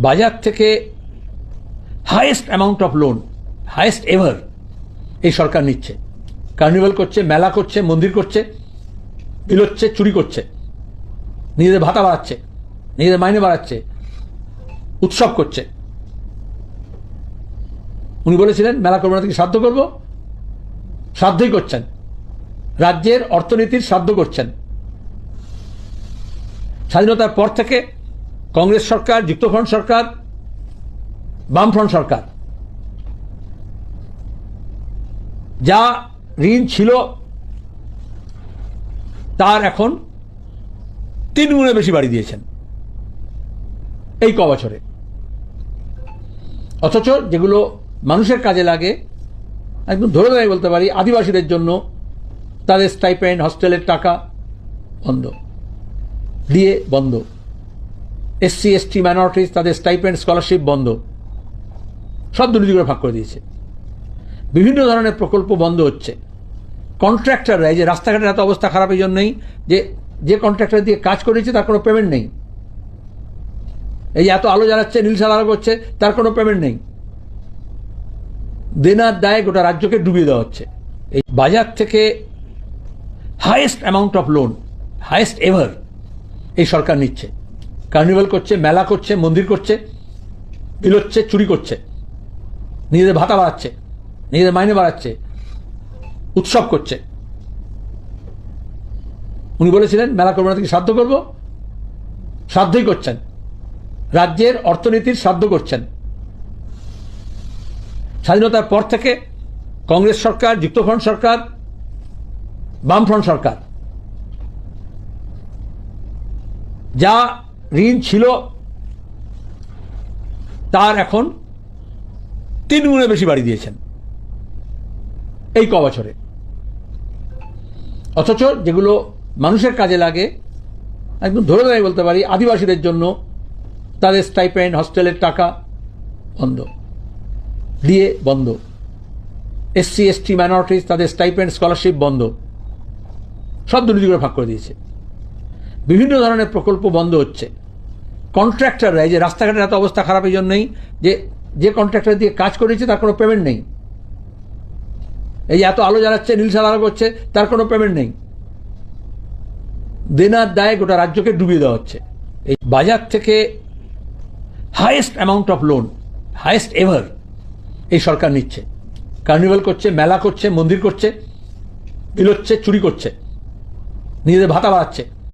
বাজার থেকে highest amount of loan highest ever এই সরকার নিচ্ছে। কার্নিভাল করছে, মেলা করছে, মন্দির করছে, বিলোচ্ছে, চুরি করছে। নিজেদের ভাতা বাড়াচ্ছে, নিজেদের মাইনে বাড়াচ্ছে, উৎসব করছে। উনি বলেছিলেন, মেলা করব না থেকে সাধ্য করব? সাধ্যই করছেন। রাজ্যের অর্থনীতির সাধ্য করছেন। স্বাধীনতার পর থেকে কংগ্রেস সরকার, যুক্তফ্রন্ট সরকার, বামফ্রন্ট সরকার। যা ঋণ ছিল তার এখন তিন গুণে বেশি বাড়ি দিয়েছেন এই ক বছরে। অথচ যেগুলো মানুষের কাজে লাগে, একদম ধরে ধরে বলতে পারি, আদিবাসীদের জন্য তাদের স্টাইপেন্ড হস্টেলের টাকা বন্ধ, দিয়ে বন্ধ। এসসি, এসটি মাইনরিটিস তাদের স্টাইপেন্ড স্কলারশিপ বন্ধ। সব দুর্নীতি করে ভাগ করে দিয়েছে। বিভিন্ন ধরনের প্রকল্প বন্ধ হচ্ছে। কন্ট্রাক্টররা এই যে রাস্তাঘাটের এত অবস্থা খারাপ এই জন্যই যে যে কন্ট্রাক্টর দিয়ে কাজ করেছে, তার কোনো পেমেন্ট নেই। এই যে এত আলো জ্বালাচ্ছে, নীল সাদা আলো করছে, তার কোনো পেমেন্ট নেই। দেনার দায়ে গোটা রাজ্যকে ডুবিয়ে দেওয়া হচ্ছে। এই বাজার থেকে highest amount of loan highest ever এই সরকার নিচ্ছে। কার্নিভাল করছে, মেলা করছে, মন্দির করছে বিলোচ্ছে চুরি করছে। নিজেদের ভাতা বাড়াচ্ছে, নিজেদের মাইনে বাড়াচ্ছে, উৎসব করছে। উনি বলেছিলেন, মেলা করব না থেকে সাধ্য করব? সাধ্যই করছেন। রাজ্যের অর্থনীতির সাধ্য করছেন। স্বাধীনতার পর থেকে কংগ্রেস সরকার, যুক্তফ্রন্ট সরকার, বামফ্রন্ট সরকার। যা ঋণ ছিল, তার এখন তিন গুণে বেশি বাড়ি দিয়েছেন। এই ক বছরে। অথচ যেগুলো মানুষের কাজে লাগে, একদম ধরে ধরে বলতে পারি, আদিবাসীদের জন্য তাদের স্টাইপেন্ড হস্টেলের টাকা বন্ধ। দিয়ে বন্ধ। এসসি এসটি মাইনরিটিস তাদের স্টাইপেন্ড স্কলারশিপ বন্ধ। সব দুর্নীতি করে ভাগ করে দিয়েছে। বিভিন্ন ধরনের প্রকল্প বন্ধ হচ্ছে। কন্ট্রাক্টররা এই যে রাস্তাঘাটের এত অবস্থা খারাপ এই জন্যই যে যে কন্ট্রাক্টর দিয়ে কাজ করেছে, তার কোনো পেমেন্ট নেই। এই এত আলো জ্বালাচ্ছে, নীল সাদা আলো করছে, তার কোনো পেমেন্ট নেই। দেনার দায়ে গোটা রাজ্যকে ডুবিয়ে দেওয়া হচ্ছে। এই বাজার থেকে highest amount of loan highest ever এই সরকার নিচ্ছে। কার্নিভাল করছে, মেলা করছে, মন্দির করছে বিলোচ্ছে চুরি করছে। নিজেদের ভাতা বাড়াচ্ছে।